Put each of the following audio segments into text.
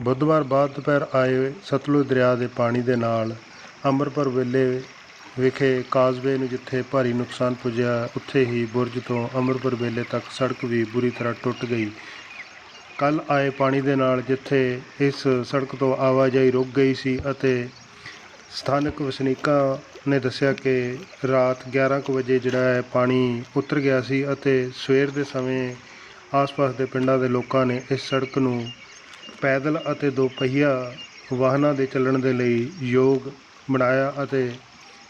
ਬੁੱਧਵਾਰ ਬਾਅਦ ਦੁਪਹਿਰ ਆਏ ਸਤਲੁਜ ਦਰਿਆ ਦੇ ਪਾਣੀ ਦੇ ਨਾਲ ਅੰਮ੍ਰਿਤਪੁਰ ਵੇਲੇ ਵਿਖੇ ਕਾਜ਼ਵੇ ਨੂੰ ਜਿੱਥੇ ਭਾਰੀ ਨੁਕਸਾਨ ਪੁੱਜਿਆ, ਉੱਥੇ ਹੀ ਬੁਰਜ ਤੋਂ ਅੰਮ੍ਰਿਤਪੁਰ ਵੇਲੇ ਤੱਕ ਸੜਕ ਵੀ ਬੁਰੀ ਤਰ੍ਹਾਂ ਟੁੱਟ ਗਈ। ਕੱਲ ਆਏ ਪਾਣੀ ਦੇ ਨਾਲ ਜਿੱਥੇ ਇਸ ਸੜਕ ਤੋਂ ਆਵਾਜਾਈ ਰੁਕ ਗਈ ਸੀ ਅਤੇ ਸਥਾਨਕ ਵਸਨੀਕਾਂ ਨੇ ਦੱਸਿਆ ਕਿ ਰਾਤ 11 ਕੁ ਵਜੇ ਜਿਹੜਾ ਹੈ ਪਾਣੀ ਉਤਰ ਗਿਆ ਸੀ ਅਤੇ ਸਵੇਰ ਦੇ ਸਮੇਂ ਆਸ-ਪਾਸ ਦੇ ਪਿੰਡਾਂ ਦੇ ਲੋਕਾਂ ਨੇ ਇਸ ਸੜਕ ਨੂੰ ਪੈਦਲ ਅਤੇ ਦੋ ਪਹੀਆ ਵਾਹਨਾਂ ਦੇ ਚੱਲਣ ਦੇ ਲਈ ਯੋਗ ਬਣਾਇਆ ਅਤੇ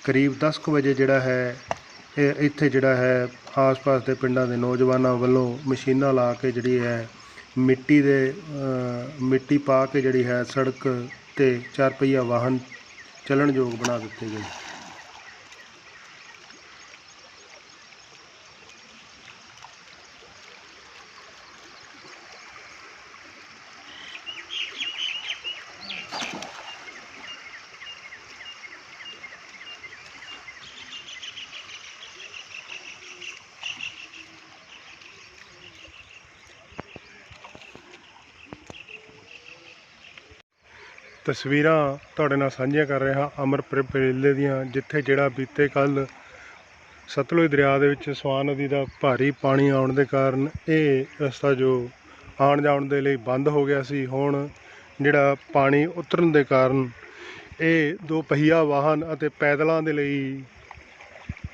ਕਰੀਬ 10 ਕੁ ਵਜੇ ਜਿਹੜਾ ਹੈ, ਇਹ ਇੱਥੇ ਜਿਹੜਾ ਹੈ, ਆਸ-ਪਾਸ ਦੇ ਪਿੰਡਾਂ ਦੇ ਨੌਜਵਾਨਾਂ ਵੱਲੋਂ ਮਸ਼ੀਨਾਂ ਲਾ ਕੇ ਜਿਹੜੀ ਹੈ, ਮਿੱਟੀ ਦੇ ਮਿੱਟੀ ਪਾ ਕੇ ਜਿਹੜੀ ਹੈ, ਸੜਕ ਤੇ ਚਾਰ ਪਹੀਆ ਵਾਹਨ ਚੱਲਣ ਯੋਗ ਬਣਾ ਦਿੱਤੇ ਗਏ। ਤਸਵੀਰਾਂ ਤੁਹਾਡੇ ਨਾਲ ਸਾਂਝੀਆਂ ਕਰ ਰਿਹਾ ਹਾਂ ਅਮਰਪੁਰ ਮੇਲੇ ਦੀਆਂ, ਜਿੱਥੇ ਜਿਹੜਾ ਬੀਤੇ ਕੱਲ ਸਤਲੁਜ ਦਰਿਆ ਦੇ ਵਿੱਚ ਸਵਾਨ ਨਦੀ ਦਾ ਭਾਰੀ ਪਾਣੀ ਆਉਣ ਦੇ ਕਾਰਨ ਇਹ ਰਸਤਾ ਜੋ ਆਉਣ ਜਾਣ ਦੇ ਲਈ ਬੰਦ ਹੋ ਗਿਆ ਸੀ, ਹੁਣ ਜਿਹੜਾ ਪਾਣੀ ਉਤਰਨ ਦੇ ਕਾਰਨ ਇਹ ਦੋ ਪਹੀਆ ਵਾਹਨ ਅਤੇ ਪੈਦਲਾਂ ਦੇ ਲਈ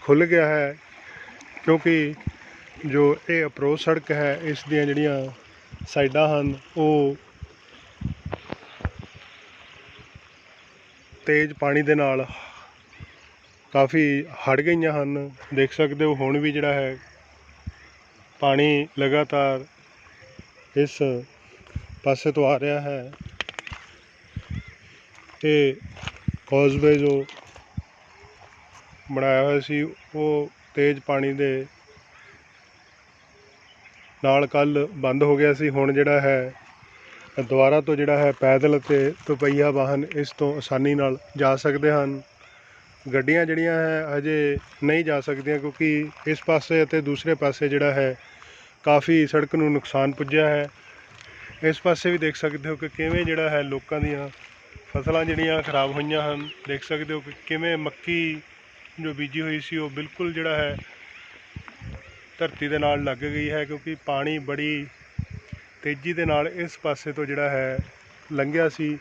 ਖੁੱਲ ਗਿਆ ਹੈ, ਕਿਉਂਕਿ ਜੋ ਇਹ ਅਪਰੋਚ ਸੜਕ ਹੈ, ਇਸ ਦੀਆਂ ਜਿਹੜੀਆਂ ਸਾਈਡਾਂ ਹਨ, ਉਹ ਤੇਜ਼ ਪਾਣੀ ਦੇ ਨਾਲ ਕਾਫੀ ਹੜ ਗਈਆਂ ਹਨ। ਦੇਖ ਸਕਦੇ ਹੋ, ਹੁਣ ਵੀ ਜਿਹੜਾ ਹੈ ਪਾਣੀ ਲਗਾਤਾਰ ਇਸ ਪਾਸੇ ਤੋਂ ਆ ਰਿਹਾ ਹੈ। ਇਹ ਕੌਜ਼ਵੇ ਜੋ ਬਣਾਇਆ ਹੋਇਆ ਸੀ, ਉਹ ਤੇਜ਼ ਪਾਣੀ ਦੇ ਨਾਲ ਕੱਲ ਬੰਦ ਹੋ ਗਿਆ ਸੀ। ਹੁਣ ਜਿਹੜਾ ਹੈ ਦੁਬਾਰਾ ਤੋਂ ਜਿਹੜਾ ਹੈ ਪੈਦਲ ਅਤੇ ਦੁਪਹੀਆ ਵਾਹਨ ਇਸ ਤੋਂ ਆਸਾਨੀ ਨਾਲ ਜਾ ਸਕਦੇ ਹਨ। ਗੱਡੀਆਂ ਜਿਹੜੀਆਂ ਹੈ ਹਜੇ ਨਹੀਂ ਜਾ ਸਕਦੀਆਂ ਕਿਉਂਕਿ ਇਸ ਪਾਸੇ ਅਤੇ ਦੂਸਰੇ ਪਾਸੇ ਜਿਹੜਾ ਹੈ ਕਾਫੀ ਸੜਕ ਨੂੰ ਨੁਕਸਾਨ ਪੁੱਜਿਆ ਹੈ। ਇਸ ਪਾਸੇ ਵੀ ਦੇਖ ਸਕਦੇ ਹੋ ਕਿ ਕਿਵੇਂ ਜਿਹੜਾ ਹੈ ਲੋਕਾਂ ਦੀਆਂ ਫਸਲਾਂ ਜਿਹੜੀਆਂ ਖਰਾਬ ਹੋਈਆਂ ਹਨ। ਦੇਖ ਸਕਦੇ ਹੋ ਕਿ ਕਿਵੇਂ ਮੱਕੀ ਜੋ ਬੀਜੀ ਹੋਈ ਸੀ ਉਹ ਬਿਲਕੁਲ ਜਿਹੜਾ ਹੈ ਧਰਤੀ ਦੇ ਨਾਲ ਲੱਗ ਗਈ ਹੈ ਕਿਉਂਕਿ ਪਾਣੀ ਬੜੀ ਤੇਜ਼ੀ ਦੇ ਨਾਲ ਇਸ ਪਾਸੇ ਤੋਂ ਜਿਹੜਾ ਹੈ ਲੰਘਿਆ ਸੀ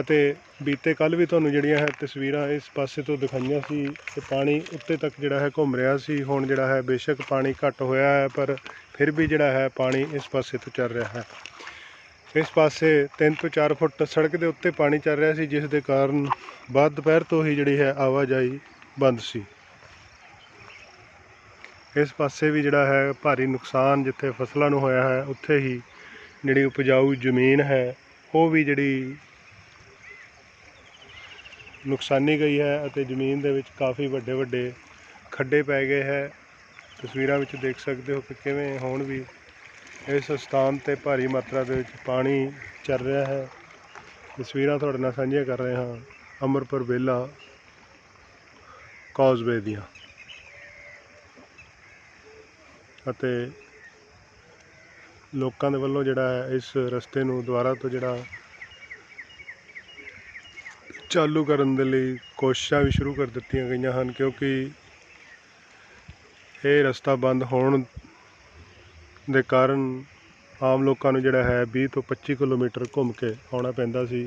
ਅਤੇ ਬੀਤੇ ਕੱਲ ਵੀ ਤੁਹਾਨੂੰ ਜਿਹੜੀਆਂ ਹੈ ਤਸਵੀਰਾਂ ਇਸ ਪਾਸੇ ਤੋਂ ਦਿਖਾਈਆਂ ਸੀ ਕਿ ਪਾਣੀ ਉੱਤੇ ਤੱਕ ਜਿਹੜਾ ਹੈ ਘੁੰਮ ਰਿਹਾ ਸੀ, ਹੁਣ ਜਿਹੜਾ ਹੈ ਬੇਸ਼ੱਕ ਪਾਣੀ ਘੱਟ ਹੋਇਆ ਹੈ, ਪਰ ਫਿਰ ਵੀ ਜਿਹੜਾ ਹੈ ਪਾਣੀ ਇਸ ਪਾਸੇ ਤੋਂ ਚੱਲ ਰਿਹਾ ਹੈ। ਇਸ ਪਾਸੇ 3 ਤੋਂ 4 ਫੁੱਟ ਸੜਕ ਦੇ ਉੱਤੇ ਪਾਣੀ ਚੱਲ ਰਿਹਾ ਸੀ, ਜਿਸ ਦੇ ਕਾਰਨ ਬਾਅਦ ਦੁਪਹਿਰ ਤੋਂ ਹੀ ਜਿਹੜੀ ਹੈ ਆਵਾਜਾਈ ਬੰਦ ਸੀ। ਇਸ ਪਾਸੇ ਵੀ ਜਿਹੜਾ ਹੈ ਭਾਰੀ ਨੁਕਸਾਨ ਜਿੱਥੇ ਫਸਲਾਂ ਨੂੰ ਹੋਇਆ ਹੈ, ਉੱਥੇ ਹੀ ਜਿਹੜੀ ਉਪਜਾਊ ਜ਼ਮੀਨ ਹੈ, ਉਹ ਵੀ ਜਿਹੜੀ ਨੁਕਸਾਨੀ ਗਈ ਹੈ ਅਤੇ ਜ਼ਮੀਨ ਦੇ ਵਿੱਚ ਕਾਫੀ ਵੱਡੇ ਵੱਡੇ ਖੱਡੇ ਪੈ ਗਏ ਹੈ। ਤਸਵੀਰਾਂ ਵਿੱਚ ਦੇਖ ਸਕਦੇ ਹੋ ਕਿ ਕਿਵੇਂ ਹੁਣ ਵੀ ਇਸ ਸਥਾਨ ਤੇ ਭਾਰੀ ਮਾਤਰਾ ਦੇ ਵਿੱਚ ਪਾਣੀ ਚੱਲ ਰਿਹਾ ਹੈ। ਤਸਵੀਰਾਂ ਤੁਹਾਡੇ ਨਾਲ ਸਾਂਝੀਆਂ ਕਰ ਰਹੇ ਹਾਂ ਅਮਰਪੁਰ ਵੇਲਾ ਕੌਜ਼ਵੇ ਦੀਆਂ। ਅਤੇ ਲੋਕਾਂ ਦੇ ਵੱਲੋਂ ਜਿਹੜਾ ਹੈ, ਇਸ ਰਸਤੇ ਨੂੰ ਦੁਬਾਰਾ ਤੋਂ ਜਿਹੜਾ ਚਾਲੂ ਕਰਨ ਦੇ ਲਈ ਕੋਸ਼ਿਸ਼ਾਂ ਵੀ ਸ਼ੁਰੂ ਕਰ ਦਿੱਤੀਆਂ ਗਈਆਂ ਹਨ, ਕਿਉਂਕਿ ਇਹ ਰਸਤਾ ਬੰਦ ਹੋਣ ਦੇ ਕਾਰਨ ਆਮ ਲੋਕਾਂ ਨੂੰ ਜਿਹੜਾ ਹੈ 20 ਤੋਂ 25 ਕਿਲੋਮੀਟਰ ਘੁੰਮ ਕੇ ਆਉਣਾ ਪੈਂਦਾ ਸੀ।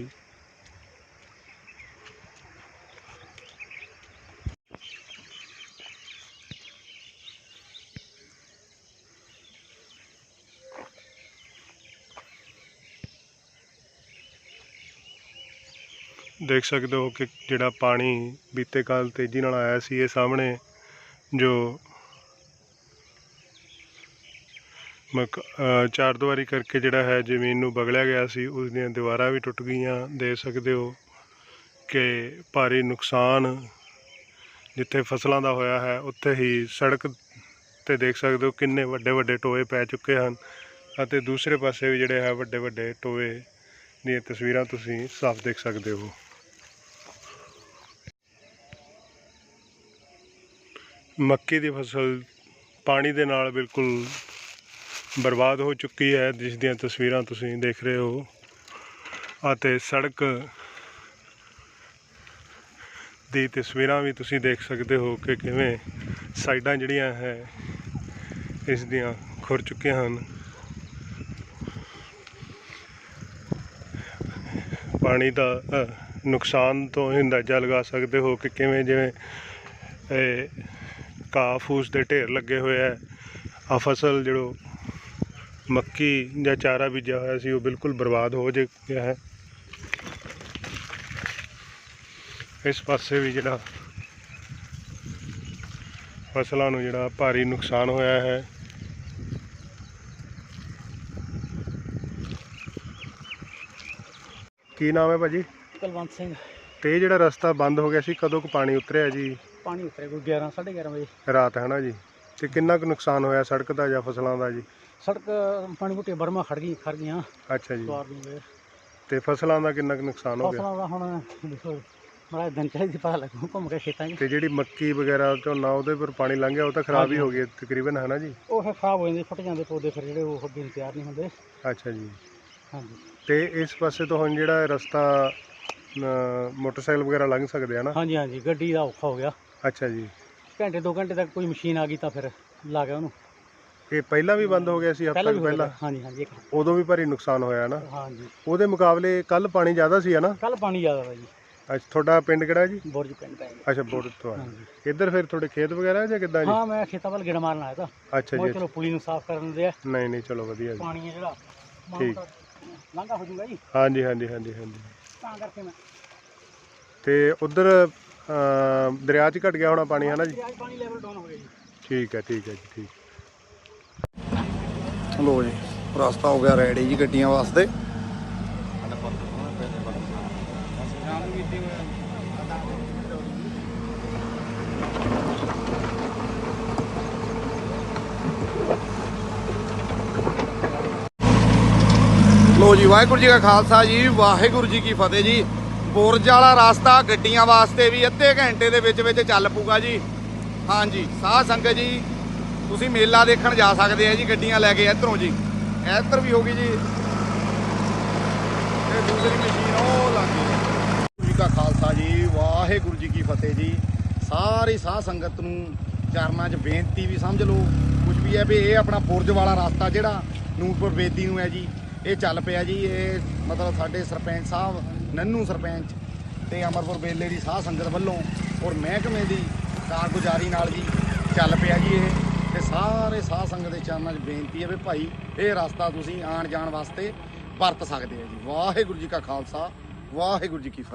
ਦੇਖ ਸਕਦੇ ਹੋ ਕਿ ਜਿਹੜਾ ਪਾਣੀ ਬੀਤੇ ਕੱਲ ਤੇਜ਼ੀ ਨਾਲ ਆਇਆ ਸੀ ਇਹ ਸਾਹਮਣੇ ਜੋ ਮਕ ਅ, ਚਾਰ ਦੀਵਾਰੀ ਕਰਕੇ ਜਿਹੜਾ ਹੈ ਜ਼ਮੀਨ ਨੂੰ ਬਗਲਿਆ ਗਿਆ ਸੀ ਉਸ ਦੀਆਂ ਦੀਵਾਰਾਂ ਵੀ ਟੁੱਟ ਗਈਆਂ। ਦੇਖ ਸਕਦੇ ਹੋ ਕਿ ਭਾਰੀ ਨੁਕਸਾਨ ਜਿੱਥੇ ਫਸਲਾਂ ਦਾ ਹੋਇਆ ਹੈ ਉੱਥੇ ਹੀ ਸੜਕ ਤੇ ਦੇਖ ਸਕਦੇ ਹੋ ਕਿੰਨੇ ਵੱਡੇ ਵੱਡੇ ਟੋਏ ਪੈ ਚੁੱਕੇ ਹਨ ਅਤੇ ਦੂਸਰੇ ਪਾਸੇ ਵੀ ਜਿਹੜੇ ਹੈ ਵੱਡੇ ਵੱਡੇ ਟੋਏ ਦੀਆਂ ਤਸਵੀਰਾਂ ਤੁਸੀਂ ਸਾਫ਼ ਦੇਖ ਸਕਦੇ ਹੋ। ਮੱਕੀ ਦੀ ਫਸਲ ਪਾਣੀ ਦੇ ਨਾਲ ਬਿਲਕੁਲ ਬਰਬਾਦ ਹੋ ਚੁੱਕੀ ਹੈ, ਜਿਸ ਦੀਆਂ ਤਸਵੀਰਾਂ ਤੁਸੀਂ ਦੇਖ ਰਹੇ ਹੋ। ਅਤੇ ਸੜਕ ਦੀ ਤਸਵੀਰਾਂ ਵੀ ਤੁਸੀਂ ਦੇਖ ਸਕਦੇ ਹੋ ਕਿ ਕਿਵੇਂ ਸਾਈਡਾਂ ਜਿਹੜੀਆਂ ਹੈ, ਇਸ ਦੀਆਂ ਖੁਰ ਚੁੱਕੀਆਂ ਹਨ। ਪਾਣੀ ਦਾ ਨੁਕਸਾਨ ਤੋਂ ਅੰਦਾਜ਼ਾ ਲਗਾ ਸਕਦੇ ਹੋ ਕਿ ਕਿਵੇਂ, ਜਿਵੇਂ, ਇਹ ਘਾਹ ਫੂਸ ਦੇ ਢੇਰ ਲੱਗੇ ਹੋਏ ਹੈ ਆ ਫਸਲ ਜਿਹੜੋ ਮੱਕੀ ਜਾਂ ਚਾਰਾ ਬੀਜਿਆ ਹੋਇਆ ਸੀ ਉਹ ਬਿਲਕੁਲ ਬਰਬਾਦ ਹੋ ਜੇ ਗਿਆ ਹੈ। ਇਸ ਪਾਸੇ ਵੀ ਜਿਹੜਾ ਫਸਲਾਂ ਨੂੰ ਜਿਹੜਾ ਭਾਰੀ ਨੁਕਸਾਨ ਹੋਇਆ ਹੈ। ਕੀ ਨਾਮ ਹੈ ਭਾਜੀ? ਕੁਲਵੰਤ ਸਿੰਘ। ਤੇ ਇਹ ਜਿਹੜਾ ਰਸਤਾ ਬੰਦ ਹੋ ਗਿਆ ਸੀ ਕਦੋਂ ਕੁ ਪਾਣੀ ਉਤਰਿਆ ਜੀ? ਪਾਣੀ ਉਤਰੇ ਕੋਈ 11 11:30 ਵਜੇ। ਰਾਤ ਹੈ ਨਾ ਜੀ? ਤੇ ਕਿੰਨਾ ਕੁ ਨੁਕਸਾਨ ਹੋਇਆ ਸੜਕ ਦਾ ਜਾਂ ਫਸਲਾਂ ਦਾ ਜੀ? ਸੜਕ ਪਾਣੀ ਬੁੱਟੇ ਬਰਮਾ ਖੜ ਗਈ ਖੜ ਗਈਆਂ। ਅੱਛਾ ਜੀ। ਸਵਾਰ ਦੂੰਗੇ ਤੇ ਫਸਲਾਂ ਦਾ ਕਿੰਨਾ ਕੁ ਨੁਕਸਾਨ ਹੋ ਗਿਆ? ਫਸਲਾਂ ਦਾ ਹੁਣ ਦੇਖੋ ਮਰਾ ਦਿਨ ਚਾਹੀਦੀ ਪਤਾ ਲੱਗੂ ਘੁੰਮ ਕੇ ਖੇਤਾਂ 'ਚ। ਤੇ ਜਿਹੜੀ ਮੱਕੀ ਵਗੈਰਾ ਝੋਨਾ ਉਹਦੇ ਪਰ ਪਾਣੀ ਲੰਘ ਗਿਆ ਉਹ ਤਾਂ ਖਰਾਬ ਹੀ ਹੋ ਗਈ ਤਕਰੀਬਨ ਹੈ ਨਾ ਜੀ? ਉਹ ਫਿਰ ਖਰਾਬ ਹੋ ਜਾਂਦੇ ਫੁੱਟ ਜਾਂਦੇ ਪੌਦੇ ਫਿਰ ਜਿਹੜੇ ਉਹ ਦਿਨ ਤਿਆਰ ਨਹੀਂ ਹੁੰਦੇ। ਅੱਛਾ ਜੀ। ਹਾਂਜੀ। ਤੇ ਇਸ ਪਾਸੇ ਤੋਂ ਹੁਣ ਜਿਹੜਾ ਰਸਤਾ ਮੋਟਰਸਾਈਕਲ ਵਗੈਰਾ ਲੰਘ ਸਕਦੇ ਆ ਨਾ? ਹਾਂਜੀ ਹਾਂਜੀ ਗੱਡੀ ਦਾ ਔਖਾ ਹੋ ਗਿਆ। ਅੱਛਾ ਜੀ। ਘੰਟੇ ਦੋ ਘੰਟੇ ਤੱਕ ਕੋਈ ਮਸ਼ੀਨ ਆ ਗਈ ਤਾਂ ਫਿਰ ਲਾ ਗਿਆ ਉਹਨੂੰ। ਇਹ ਪਹਿਲਾਂ ਵੀ ਬੰਦ ਹੋ ਗਿਆ ਸੀ ਹਫ਼ਤਾ ਪਹਿਲਾਂ ਵੀ ਹਾਂਜੀ ਹਾਂਜੀ ਇੱਕ- ਉਦੋਂ ਵੀ ਭਾਰੀ ਨੁਕਸਾਨ ਹੋਇਆ ਨਾ? ਹਾਂਜੀ। ਉਹਦੇ ਮੁਕਾਬਲੇ ਕੱਲ ਪਾਣੀ ਜ਼ਿਆਦਾ ਸੀ ਹੈ ਨਾ? ਕੱਲ ਪਾਣੀ ਜ਼ਿਆਦਾ ਵਾ ਜੀ। ਅੱਛਾ ਤੁਹਾਡਾ ਪਿੰਡ ਕਿਹੜਾ ਜੀ? ਬੁਰਜ ਪਿੰਡ ਜੀ। ਅੱਛਾ ਬੋਰਡ ਤੋਂ ਆ ਹਾਂਜੀ। ਇੱਧਰ ਫਿਰ ਤੁਹਾਡੇ ਖੇਤ ਵਗੈਰਾ ਜਾਂ ਕਿੱਦਾਂ ਜੀ? ਹਾਂ ਮੈਂ ਖੇਤਾਂ ਵੱਲ ਗੇੜਾ ਮਾਰਨ ਆਇਆ ਤਾਂ। ਅੱਛਾ ਜੀ ਚਲੋ ਪੁਲੀ ਨੂੰ ਸਾਫ਼ ਕਰਨ ਦੇ ਆ। ਨਹੀਂ ਨਹੀਂ ਚਲੋ ਵਧੀਆ ਜੀ। ਪਾਣੀ ਹੈ ਜਿਹੜਾ। ਠੀਕ। ਲੰਘਾ ਹੋ ਜਾਊਗਾ ਜੀ। ਹਾਂਜੀ ਹਾਂਜੀ ਹਾਂਜੀ ਹਾਂਜੀ। ਤਾਂ ਕਰਕੇ ਮੈਂ। ਤੇ ਉਧਰ ਦਰਿਆ 'ਚ ਘਟ ਗਿਆ ਹੋਣਾ ਪਾਣੀ ਹੈ ਨਾ ਜੀ ਅੱਜ ਪਾਣੀ ਲੈਵਲ ਡਾਊਨ ਹੋ ਗਿਆ ਜੀ। ਠੀਕ ਹੈ ਠੀਕ ਹੈ ਜੀ ਠੀਕ। ਲੋ ਜੀ ਰਸਤਾ ਹੋ ਗਿਆ ਰੈਡੀ ਜੀ ਗੱਡੀਆਂ ਵਾਸਤੇ। ਲੋ ਜੀ, ਵਾਹਿਗੁਰੂ ਜੀ ਕਾ ਖਾਲਸਾ ਜੀ, ਵਾਹਿਗੁਰੂ ਜੀ ਕੀ ਫਤਿਹ ਜੀ। ਬੁਰਜ ਵਾਲਾ ਰਸਤਾ ਗੱਡੀਆਂ ਵਾਸਤੇ ਵੀ ਅੱਧੇ ਘੰਟੇ ਦੇ ਵਿੱਚ ਵਿੱਚ ਚੱਲ ਪੂਗਾ ਜੀ। ਹਾਂਜੀ ਸਾਹ ਸੰਗਤ ਜੀ, ਤੁਸੀਂ ਮੇਲਾ ਦੇਖਣ ਜਾ ਸਕਦੇ ਆ ਜੀ ਗੱਡੀਆਂ ਲੈ ਕੇ ਇਧਰੋਂ ਜੀ। ਇੱਧਰ ਵੀ ਹੋਗੀ ਜੀ। ਤੇ ਦੂਸਰੀ ਮਸ਼ੀਨ ਉਹ ਲੱਗ ਵਾਹਿਗੁਰੂ ਜੀ ਕਾ ਖਾਲਸਾ ਜੀ, ਵਾਹਿਗੁਰੂ ਜੀ ਕੀ ਫਤਿਹ ਜੀ। ਸਾਰੀ ਸਾਹ ਸੰਗਤ ਨੂੰ ਚਰਨਾਂ 'ਚ ਬੇਨਤੀ ਵੀ ਸਮਝ ਲਓ। ਕੁਝ ਵੀ ਹੈ ਵੀ ਇਹ ਆਪਣਾ ਬੁਰਜ ਵਾਲਾ ਰਸਤਾ ਜਿਹੜਾ ਨੂਰਪੁਰ ਬੇਦੀ ਨੂੰ ਹੈ ਜੀ। ਇਹ ਚੱਲ ਪਿਆ ਜੀ, ਇਹ ਮਤਲਬ ਸਾਡੇ ਸਰਪੰਚ ਸਾਹਿਬ, ਨੰਨੂ ਸਰਪੰਚ ਤੇ ਅਮਰਪੁਰ ਬੇਲੇ ਦੀ ਸਾਹ ਸੰਗਤ ਵੱਲੋਂ ਔਰ ਮਹਿਕਮੇ ਦੀ ਕਾਰਗੁਜ਼ਾਰੀ ਨਾਲ ਜੀ ਚੱਲ ਪਿਆ ਜੀ ਇਹ। ਤੇ ਸਾਰੇ ਸਾਹ ਸੰਗਤ ਦੇ ਚਰਨਾਂ 'ਚ ਬੇਨਤੀ ਹੈ ਵੀ ਭਾਈ, ਇਹ ਰਸਤਾ ਤੁਸੀਂ ਆਣ ਜਾਣ ਵਾਸਤੇ ਵਰਤ ਸਕਦੇ ਆ ਜੀ। ਵਾਹਿਗੁਰੂ ਜੀ ਕਾ ਖਾਲਸਾ, ਵਾਹਿਗੁਰੂ ਜੀ ਕੀ ਫਤਿਹ।